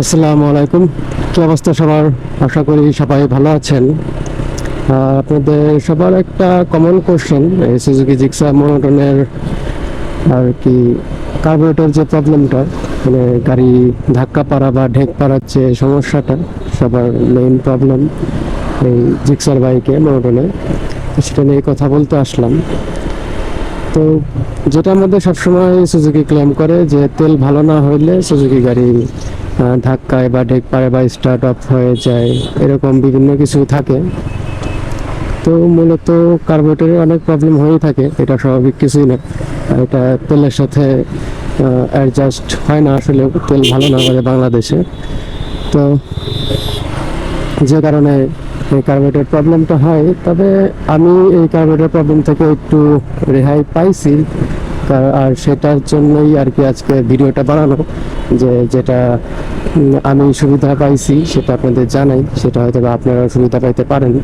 আসসালামু আলাইকুম। কি অবস্থা সবার? আশা করি সবাই ভালো আছেন। আপনাদের সবার একটা কমন কোশ্চেন সুজুকি জিক্সা মোনোটনের আর কি কার্বোরেটর যে প্রবলেমটা মানে গাড়ি ধাক্কা পাড়া বা ঢেক পাড়ার যে সমস্যাটা, সবার মেইন প্রবলেম এই জিক্সার বাইকে মোনোটনে সেটা নিয়ে কথা বলতে আসলাম। তো যেটা আমাদের সবসময় সুজুকি ক্লেম করে যে তেল ভালো না হইলে সুজুকি গাড়ি ধাক্কায় বা ঢেক পারে বা স্টার্ট অফ হয়ে যায়, এরকম বিভিন্ন কিছু থাকে। তো মূলত কার্বোরেটরের অনেক প্রবলেম হয়েই থাকে, এটা স্বাভাবিক কিছুই না। এটা তেলের সাথে অ্যাডজাস্ট হয় না, আসলে তেল ভালো না আমাদের বাংলাদেশে। তো যে কারণে এই কার্বোরেটর প্রবলেমটা হয়, তবে আমি এই কার্বোরেটর প্রবলেম থেকে একটু রেহাই পাইছি। আর সেটার জন্যই আর কি আজকে ভিডিওটা বানানো, যে যেটা আমি সুবিধা পাইছি, সেটা আপনাদের জানাই, সেটা হয়তো আপনারা সুবিধা পাইতে পারেন।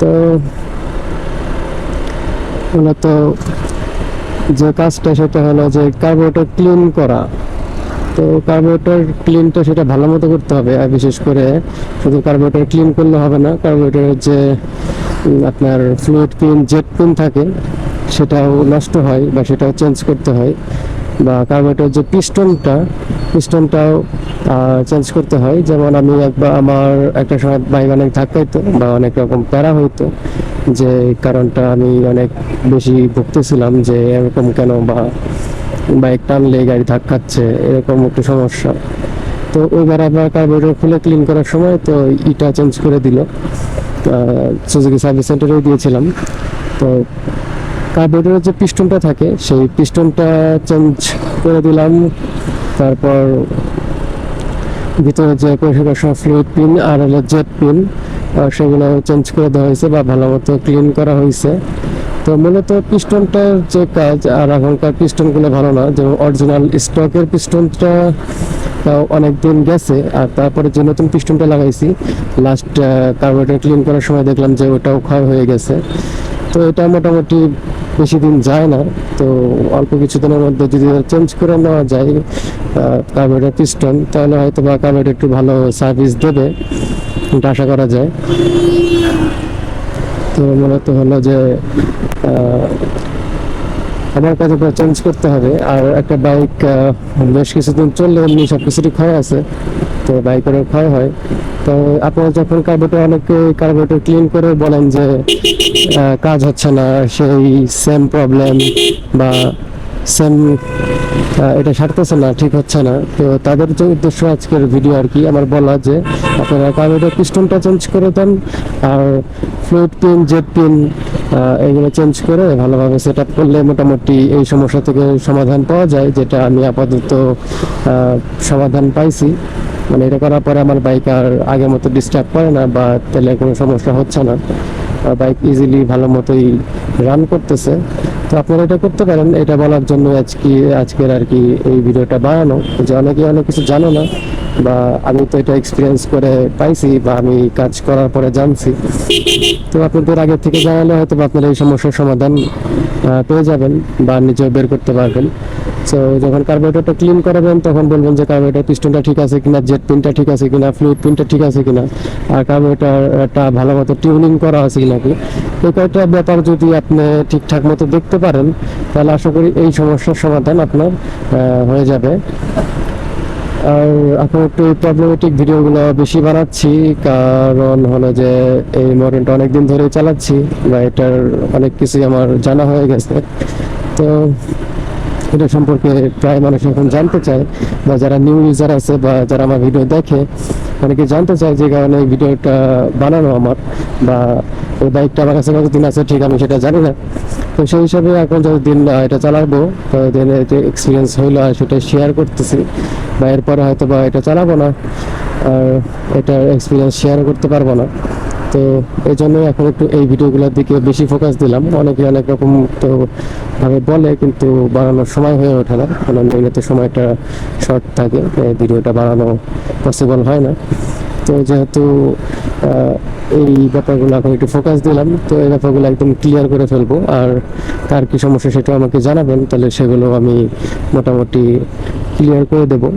তো, মূলত যে কাজটা সেটা হলো যে কার্বোরেটর ক্লিন করা। তো কার্বোরেটর ক্লিনটা সেটা ভালো মতো করতে হবে, আর বিশেষ করে শুধু কার্বোরেটর ক্লিন করলে হবে না কার্বোরেটরের যে আপনার ফ্লুইড পিন জেট পিন থাকে সেটাও নষ্ট হয় বা সেটাও চেঞ্জ করতে হয় বা কার্বোরেটর যে পিস্টনটা, পিস্টনটাও চেঞ্জ করতে হয়। যেমন আমি একবার আমার একটা সময় বাইক অনেক ধাক্কা ধাক্কাইতো বা অনেক রকম প্যারা হইতো যে কারণটা আমি অনেক বেশি ভুগতেছিলাম যে এরকম কেন বা বাইক টানলে গাড়ি ধাক্কাচ্ছে, এরকম একটু সমস্যা। তো ওইবার আবার কার্বোরেটর খুলে ক্লিন করার সময় তো ইটা চেঞ্জ করে দিল। সুজুকি সার্ভিস সেন্টারে দিয়েছিলাম তো কার্বোরেটরের যে পিস্টনটা থাকে, সেই পিস্টনটা চেঞ্জ করে দিলাম। তারপর ভিতরে যে পরিষ্কার ফ্লুইড পিন আর হলো জেট পিন সেগুলো চেঞ্জ করে দেওয়া হয়েছে বা ভালো মতো ক্লিন করা হয়েছে। তো মূলত পিস্টনটার যে কাজ আর এখনকার পিস্টনগুলো ভালো না, যেমন অরিজিনাল স্টকের পিস্টনটা অনেক দিন গেছে আর তারপরে যে নতুন পিস্টনটা লাগাইছি লাস্ট কার্বোরেটর ক্লিন করার সময় দেখলাম যে ওটাও ক্ষয় হয়ে গেছে। তো এটা মোটামুটি বেশি দিন যায় না, তো অল্প কিছুদিনের মধ্যে যদি চেঞ্জ করে নেওয়া যায় কার্বোরেটর পিস্টন তাহলে হয়তো বা কার্বোরেটর একটু ভালো সার্ভিস দেবে, এটা আশা করা যায়। তো মূলত হলো যে আমার কাছে চেঞ্জ করতে হবে, আর একটা বাইক বেশ কিছুদিন চললে এমনি সব কিছুরই ক্ষয় আছে, তো বাইকেরও ক্ষয় হয়। তো আপনারা যখন কার্বোরেটর অনেকে কার্বোরেটর ক্লিন করে বলেন যে কাজ হচ্ছে না, সেই সেম প্রবলেম বা সেম এটা সারতেছে না, ঠিক হচ্ছে না। তো তাদের যে উদ্দেশ্য আজকের ভিডিও আর কি, আমার বলা যে আপনারা কার্বোরেটর পিস্টনটা চেঞ্জ করে দেন, আর ফ্লুইড পিন জেট পিন এগুলো চেঞ্জ করে ভালোভাবে সেট আপ করলে মোটামুটি এই সমস্যা থেকে সমাধান পাওয়া যায়, যেটা আমি আপাতত সমাধান পাইছি। মানে এটা করার পরে আমার বাইক আর আগের মতো ডিস্টার্ব করে না বা তেলের কোনো সমস্যা হচ্ছে না। বাইক ইজিলি ভালো মতোই রান করতেছে। তো আপনারা এটা করতে পারেন। এটা বলার জন্য আজকে, আজকের আর কি এই ভিডিওটা বানানো। যে অনেকে অনেক কিছু জানো না, বা আমি তো এটা এক্সপিরিয়েন্স করে পাইছি, বা আমি কাজ করার পরে জানছি। তো আপনাদের আগে থেকে জানালে হয়তো আপনারা এই সমস্যার সমাধান পেয়ে যাবেন, বা নিজেও বের করতে পারবেন। তো যখন কার্বোরেটরটা ক্লিন করাবেন, তখন বলবেন যে কার্বোরেটর পিস্টনটা ঠিক আছে কিনা জেট পিনটা ঠিক আছে কিনা ফ্লুইড পিনটা ঠিক আছে কিনা। আর কার্বোরেটরটা ভালো মতো টিউনিং করা আছে কিনা। কি এই কয়েকটা ব্যাপার যদি আপনি ঠিকঠাক মতো দেখতে পারেন, তাহলে আশা করি এই সমস্যার সমাধান আপনার হয়ে যাবে। আর এখন একটু প্রবলেমেটিক ভিডিওগুলো বেশি বানাচ্ছি, কারণ হলো যে এই মডেলটা অনেকদিন ধরেই চালাচ্ছি, বা এটার অনেক কিছুই আমার জানা হয়ে গেছে। তো এটা সম্পর্কে প্রায় মানুষ এখন জানতে চায় বা যারা নিউ ইউজার আছে বা যারা আমার ভিডিও দেখে, অনেকে জানতে চায় যে কারণে ভিডিওটা বানানো আমার বা ওই বাইকটা আমার কাছে কতদিন আছে ঠিক আমি সেটা জানি না। তো সেই হিসাবে এখন যতদিন এটা চালাবো, ততদিন এক্সপিরিয়েন্স হইল আর সেটা শেয়ার করতেছি। বা এরপরে হয়তো বা এটা চালাবো না, আর এটার এক্সপিরিয়েন্স শেয়ার করতে পারব না। তো এই জন্য এখন একটু এই ভিডিওগুলোর দিকে বেশি ফোকাস দিলাম। অনেকে অনেক রকম তো ভাবে বলে, কিন্তু বানানোর সময় হয়ে ওঠে না। কারণ এমনিতে সময়টা শর্ট থাকে ভিডিওটা বানানো পসিবল হয় না। তো যেহেতু এই ব্যাপারগুলো এখন একটু ফোকাস দিলাম, তো এই ব্যাপারগুলো একদম ক্লিয়ার করে ফেলব। আর তার কি সমস্যা সেটা আমাকে জানাবেন, তাহলে সেগুলো আমি মোটামুটি ক্লিয়ার করে দেবো।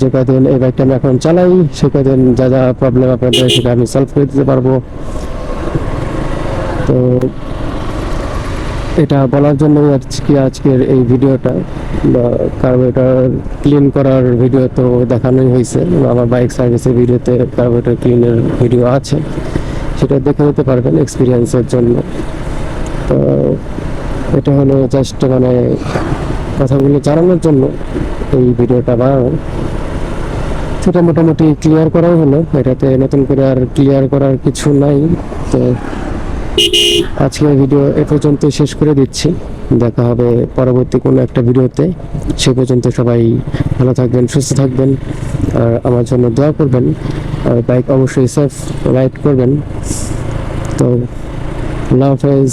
যে কদিন এই বাইকটা আমি এখন চালাই সে কদিন যা যা প্রবলেম আপনাদের সেটা আমি সলভ করে দিতে পারব। তো এটা বলার জন্য আজকে, আজকের এই ভিডিওটা কার্বোরেটর ক্লিন করার ভিডিও তো দেখানোই হয়েছে আমার বাইক সার্ভিসের ভিডিওতে কার্বোরেটর ক্লিনের ভিডিও আছে, সেটা দেখে নিতে পারবেন এক্সপিরিয়েন্সের জন্য। তো এটা হলো জাস্ট মানে কথাগুলো জানানোর জন্য। এই ভিডিওটা বানানো সেটা মোটামুটি ক্লিয়ার করাই হলো। এটাতে নতুন করে আর ক্লিয়ার করার কিছু নাই। তো আজকের ভিডিও এ পর্যন্ত শেষ করে দিচ্ছি। দেখা হবে পরবর্তী কোনো একটা ভিডিওতে। সে পর্যন্ত সবাই ভালো থাকবেন, সুস্থ থাকবেন। আর আমার জন্য দোয়া করবেন। আর বাইক অবশ্যই সেফ রাইড করবেন। তো আল্লাহ হাফেজ।